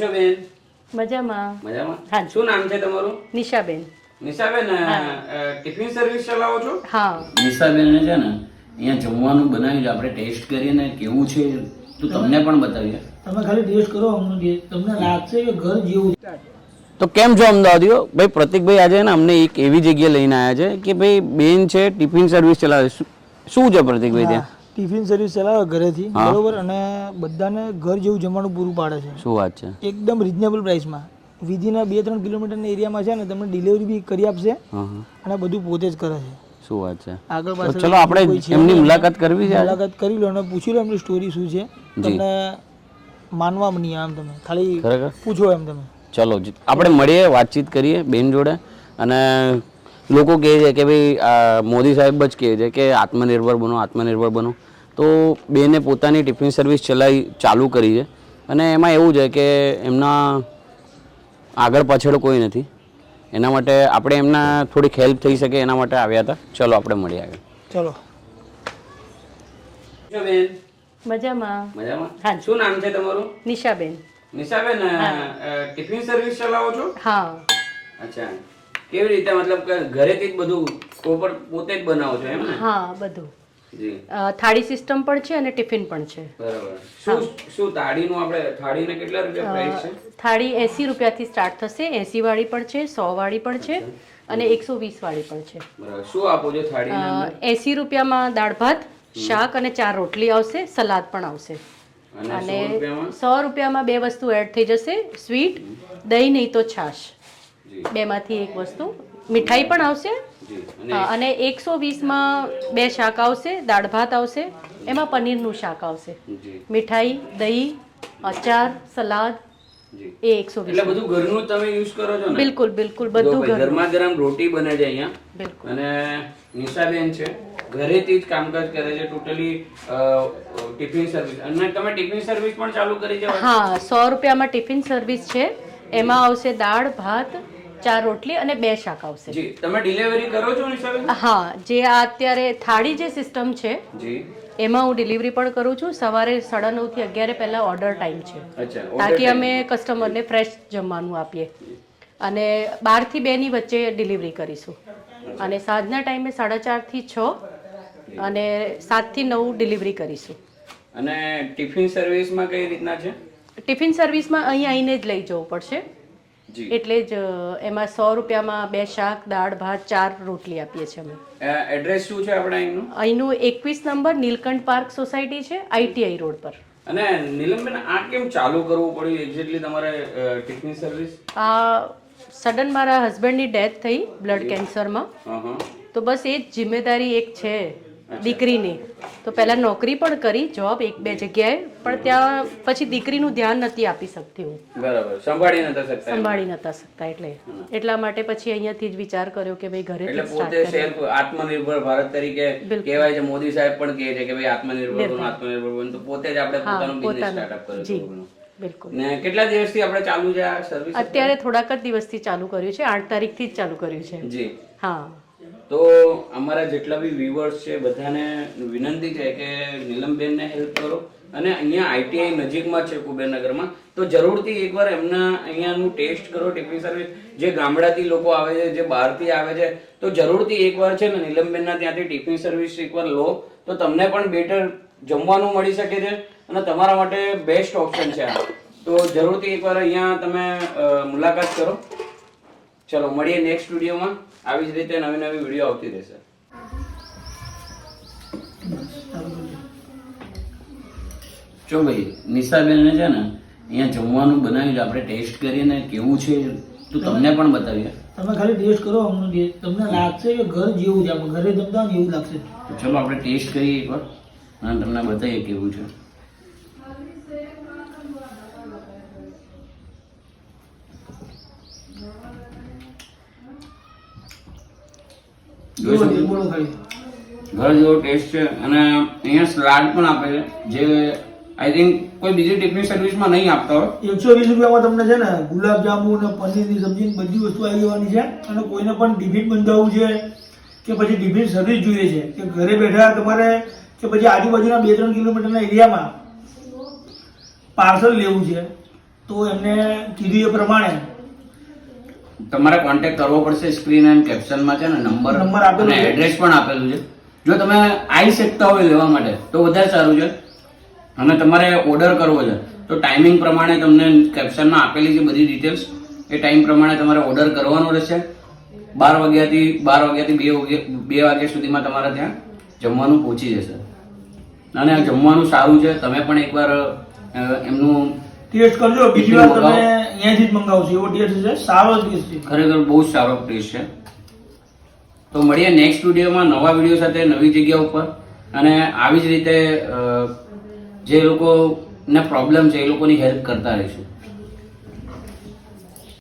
છો બેન મજામાં. મજામાં? હા. શું નામ છે તમારું? નિશાબેન. નિશાબેન ટિફિન સર્વિસ ચલાવો છો? હા. નિશાબેનને છે ને અહીંયા જમવાનું બનાવ્યું છે. આપણે ટેસ્ટ કરીએ ને કેવું છે તો તમને પણ બતાવીએ. તમે ખાલી ટેસ્ટ કરો અમને તમને લાગશે કે ઘર જેવું તો કેમ છો અમદાવાદીઓ? ભાઈ પ્રતિકભાઈ આજે ને અમને એક એવી જગ્યાએ લઈને આવ્યા છે કે ભાઈ બેન છે ટિફિન સર્વિસ ચલાવે શું- શું છે પ્રતિકભાઈ ત્યાં? ટિફિન સર્વિસ ચલાવે ઘરેથી બરોબર? અને બધાને ઘર જેવું જમવાનું પૂરું પાડે છે. શું વાત છે? એકદમ રિઝનેબલ પ્રાઇસમાં વિધિના બે ત્રણ કિલોમીટરના એરિયામાં છે ને તમને ડિલિવરી બી કરી આપશે અને બધું પોતે જ કરે છે. શું વાત છે? આગળ પાછળ ચલો આપણે એમની મુલાકાત કરવી છે મુલાકાત કરી લો અને પૂછી લો એમની સ્ટોરી શું છે. તમને માનવા નહીં આમ તમે. ખાલી પૂછો એમ તમે. ચલો આપણે મળીએ વાતચીત કરીએ બેન જોડે. અને લોકો કહે છે કે ભાઈ મોદી સાહેબ જ કહે છે કે આત્મનિર્ભર બનો આત્મનિર્ભર બનો. તો બેને પોતાની ટિફિન સર્વિસ ચલાવી ચાલુ કરી છે. અને એમાં એવું છે કે એમના આગળ પાછળ કોઈ નથી. એના માટે આપણે એમના થોડીક હેલ્પ થઈ શકે એના માટે આવ્યા હતા. ચલો આપણે મળીએ આગળ. ચલો. બેન મજામાં. મજામાં? હા. શું નામ છે તમારું? નિશાબેન. નિશાબેન ટિફિન સર્વિસ ચલાવો છો? હા. અચ્છા. કેવી રીતે? મતલબ ઘરેથી જ બધું પોતે જ બનાવો છો એમ હા બધું. થાળી સિસ્ટમ પણ છે અને ટિફિન પણ છે. શું શું થાળીનું આપણે થાળીને કેટલા રૂપિયા પ્રાઇસ છે? થાળી એંસી રૂપિયાથી સ્ટાર્ટ થશે. એંસી વાળી પણ છે સો વાળી પણ છે અને એકસો વીસ વાળી પણ છે. બરાબર. શું આપો છો થાળીના અંદર? એંસી રૂપિયામાં દાળ ભાત શાક અને ચાર રોટલી આવશે સલાદ પણ આવશે. અને સો રૂપિયામાં? બે વસ્તુ એડ થઈ જશે સ્વીટ દહીં નહીં તો છાશ. બેમાંથી એક વસ્તુ. મીઠાઈ પણ આવશે. અને એકસો વીસમાં બે શાક આવશે દાળ ભાત આવશે. એમાં પનીરનું શાક આવશે. મીઠાઈ દહીં અચાર સલાદ એ એકસો એટલે બધું ઘરનું તમે યુઝ કરો છો ને? બિલકુલ બિલકુલ બધું ઘરમાં ગરમ રોટી બને છે અહીંયા. બિલકુલ. અને નિશાબેન છે ઘરેથી જ કામકાજ કરે છે ટોટલી ટિફિન સર્વિસ અને તમે ટિફિન સર્વિસ પણ ચાલુ કરી છે? હા સો રૂપિયામાં ટિફિન સર્વિસ છે. એમાં આવશે દાળ ભાત ચાર રોટલી અને બે શાક આવશે. જી તમે ડિલિવરી કરો છો નિશાબેન હા જે આ અત્યારે થાળી જે સિસ્ટમ છે જી. એમાં હું ડિલિવરી પણ કરું છું. સવારે સાડા નવથી અગિયારે પહેલાં ઓર્ડર ટાઈમ છે. તાકી અમે કસ્ટમરને ફ્રેશ જમવાનું આપીએ. અને બારથી બેની વચ્ચે ડિલિવરી કરીશું. અને સાંજના ટાઈમે સાડા ચારથી છ અને સાતથી નવ ડિલિવરી કરીશું. અને ટિફિન સર્વિસમાં કઈ રીતના છે? ટિફિન સર્વિસમાં અહીં આવીને જ લઈ જવું પડશે. એટલે જ એમાં સો રૂપિયામાં બે શાક દાળ ભાત ચાર રોટલી આપીએ છીએ અમે. એડ્રેસ શું છે આપણે અહીંનું? અહીંનું એકવીસ નંબર નીલકંઠ પાર્ક સોસાયટી છે આઈટીઆઈ રોડ પર. અને નીલમબેન આ કેમ ચાલુ કરવું પડ્યું? એક્ઝેક્ટલી તમારે ટિફિન સર્વિસ આ સડન મારા હસબન્ડની ડેથ થઈ બ્લડ કેન્સરમાં તો બસ એ જ જિમ્મેદારી એક છે. દીકરીની. તો પહેલાં નોકરી પણ કરી જોબ એક બે જગ્યાએ પણ ત્યાં પછી દીકરીનું ધ્યાન નથી આપી શકતી હું. બરાબર. સંભાળી નતા શકતા સંભાળી નતા શકતા એટલે. એટલા માટે પછી અહીંયાથી જ વિચાર કર્યો કે ભાઈ ઘરે એટલે પોતે સેલ્ફ આત્મનિર્ભર ભારત તરીકે કહેવાય છે. મોદી સાહેબ પણ કહે છે કે ભાઈ આત્મનિર્ભર બનો આત્મનિર્ભર બનો તો પોતે જ આપણે પોતાનું બિઝનેસ સ્ટાર્ટઅપ કર્યું બિલકુલ. ને કેટલા દિવસથી આપણે ચાલુ છે આ સર્વિસ અત્યારે થોડાક જ દિવસથી ચાલુ કર્યું છે. આઠ તારીખથી જ ચાલુ કર્યું છે. જી. હા. તો અમારા જેટલા બી વ્યુઅર્સ છે, બધાને વિનંતી છે કે નીલમબેનને હેલ્પ કરો. અને અહીંયા આઈટીઆઈ નજીકમાં છે કુબેરનગરમાં. તો જરૂરથી એકવાર એમના અહીંયાનું ટેસ્ટ કરો ટિફિન સર્વિસ જે ગામડાથી લોકો આવે છે, જે બહારથી આવે છે, તો જરૂરથી એકવાર છે ને નીલમબેનના ત્યાંથી ટિફિન સર્વિસ એકવાર લો. તો તમને પણ બેટર જમવાનું મળી શકે છે અને તમારા માટે બેસ્ટ ઓપ્શન છે આ. તો જરૂરથી એકવાર અહીંયા તમે મુલાકાત કરો. ચલો મળીએ નેક્સ્ટ વિડીયોમાં આવી જ રીતે નવી નવી વીડિયો આવતી રહેશે. જો ભાઈ નિશાબેનને છે ને અહીંયા જમવાનું બનાવ્યું છે આપણે ટેસ્ટ કરીએ ને કેવું છે તો તમને પણ બતાવીએ. તમે ખાલી ટેસ્ટ કરો અમને તમને લાગશે કે ઘર જેવું છે ઘરે જમતા ને એવું લાગશે. તો ચલો આપણે ટેસ્ટ કરીએ એકવાર અને તમને બતાવીએ કેવું છે. ઘર જેવો ટેસ્ટ છે અને અહીંયા સલાડ પણ આપે છે. જે આઈ થિંક કોઈ બીજી ટિફિન સર્વિસમાં નહીં આપતા હોય. એકસો વીસ રૂપિયામાં તમને છે ને ગુલાબ જાંબુ અને પનીરની સબ્જી બધી વસ્તુ આવી જવાની છે. અને કોઈને પણ ટિફિન બંધાવવું છે કે પછી ટિફિન સર્વિસ જોઈએ છે. કે ઘરે બેઠા તમારે કે પછી આજુબાજુના બે ત્રણ કિલોમીટરના એરિયામાં પાર્સલ લેવું છે. તો એમને કીધું એ પ્રમાણે તમારે કોન્ટેક્ટ કરવો પડશે સ્ક્રીન એન્ડ કેપ્શનમાં છે ને નંબર નંબર આપેલો છે. એડ્રેસ પણ આપેલું છે. જો તમે આવી શકતા હોય લેવા માટે તો વધારે સારું છે. અને તમારે ઓર્ડર કરવો છે. તો ટાઈમિંગ પ્રમાણે તમને કેપ્શનમાં આપેલી છે બધી ડિટેલ્સ એ ટાઈમ પ્રમાણે તમારે ઓર્ડર કરવાનો રહેશે. બાર વાગ્યાથી બાર વાગ્યાથી બે વાગ્યા બે વાગ્યા સુધીમાં તમારે ત્યાં જમવાનું પહોંચી જશે. અને આ જમવાનું સારું છે. તમે પણ એકવાર અ, એમનું ટેસ્ટ કરજો બીજી વાર તમે અહીંયાથી જ મંગાવશો એવો ટેસ્ટ છે સારો ટેસ્ટ છે. ખરેખર બહુ સારો ટેસ્ટ છે. તો મળીએ નેક્સ્ટ વિડીયોમાં નવા વીડિયો સાથે નવી જગ્યા ઉપર. અને આવી જ રીતે જે લોકોને પ્રોબ્લેમ છે એ લોકોની હેલ્પ કરતા રહીશું.